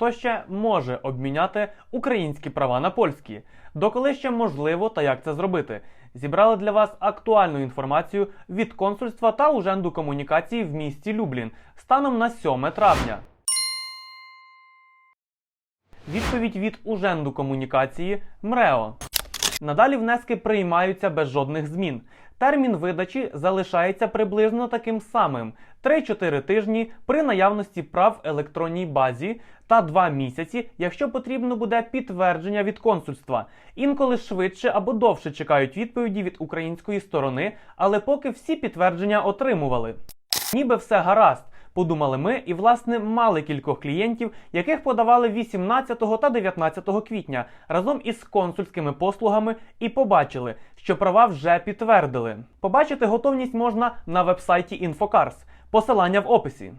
хто ще може обміняти українські права на польські, доколи ще можливо та як це зробити. Зібрали для вас актуальну інформацію від консульства та уженду комунікації в місті Люблін станом на 7 травня. Відповідь від уженду комунікації МРЕО. Надалі внески приймаються без жодних змін. Термін видачі залишається приблизно таким самим: 3-4 тижні при наявності прав електронній базі та 2 місяці, якщо потрібно буде підтвердження від консульства. Інколи швидше або довше чекають відповіді від української сторони, але поки всі підтвердження отримували. Ніби все гаразд. Подумали ми і, власне, мали кількох клієнтів, яких подавали 18 та 19 квітня разом із консульськими послугами, і побачили, що права вже підтвердили. Побачити готовність можна на вебсайті InfoCars. Посилання в описі.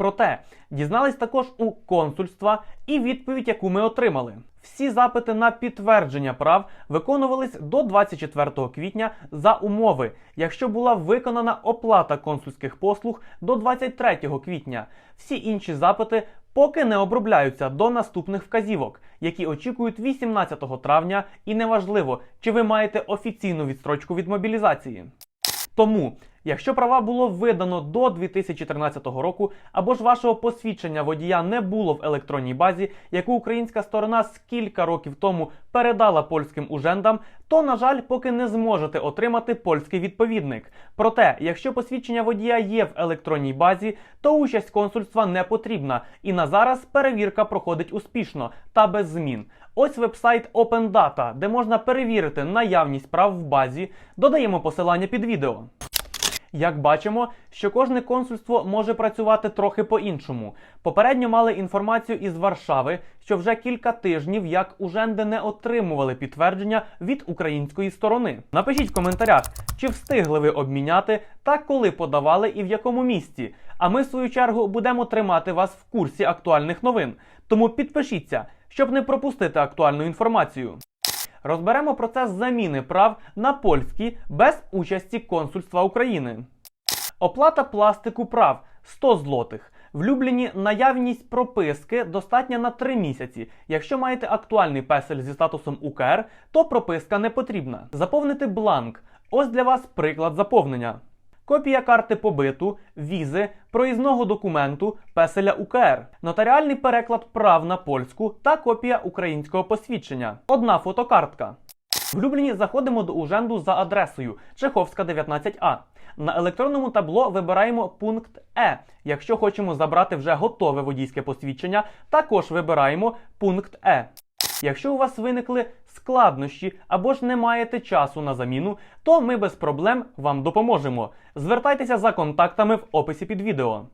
Проте дізнались також у консульства і відповідь, яку ми отримали. Всі запити на підтвердження прав виконувались до 24 квітня за умови, якщо була виконана оплата консульських послуг до 23 квітня. Всі інші запити поки не обробляються до наступних вказівок, які очікують 18 травня, і неважливо, чи ви маєте офіційну відстрочку від мобілізації. Тому, якщо права було видано до 2013 року, або ж вашого посвідчення водія не було в електронній базі, яку українська сторона з кілька років тому передала польським ужендам, то, на жаль, поки не зможете отримати польський відповідник. Проте, якщо посвідчення водія є в електронній базі, то участь консульства не потрібна, і на зараз перевірка проходить успішно та без змін. Ось вебсайт Open Data, де можна перевірити наявність прав в базі. Додаємо посилання під відео. Як бачимо, що кожне консульство може працювати трохи по-іншому. Попередньо мали інформацію із Варшави, що вже кілька тижнів як уженди не отримували підтвердження від української сторони. Напишіть в коментарях, чи встигли ви обміняти та коли подавали і в якому місті. А ми, в свою чергу, будемо тримати вас в курсі актуальних новин. Тому підпишіться, щоб не пропустити актуальну інформацію. Розберемо процес заміни прав на польські без участі консульства України. Оплата пластику прав 100 злотих. В Любліні наявність прописки достатня на 3 місяці. Якщо маєте актуальний песель зі статусом УКР, то прописка не потрібна. Заповнити бланк. Ось для вас приклад заповнення. Копія карти побиту, візи, проїзного документу, песеля УКР, нотаріальний переклад прав на польську та копія українського посвідчення. Одна фотокартка. В Любліні заходимо до уженду за адресою Чеховська 19А. На електронному табло вибираємо пункт Е. Якщо хочемо забрати вже готове водійське посвідчення, також вибираємо пункт Е. Якщо у вас виникли складнощі або ж не маєте часу на заміну, то ми без проблем вам допоможемо. Звертайтеся за контактами в описі під відео.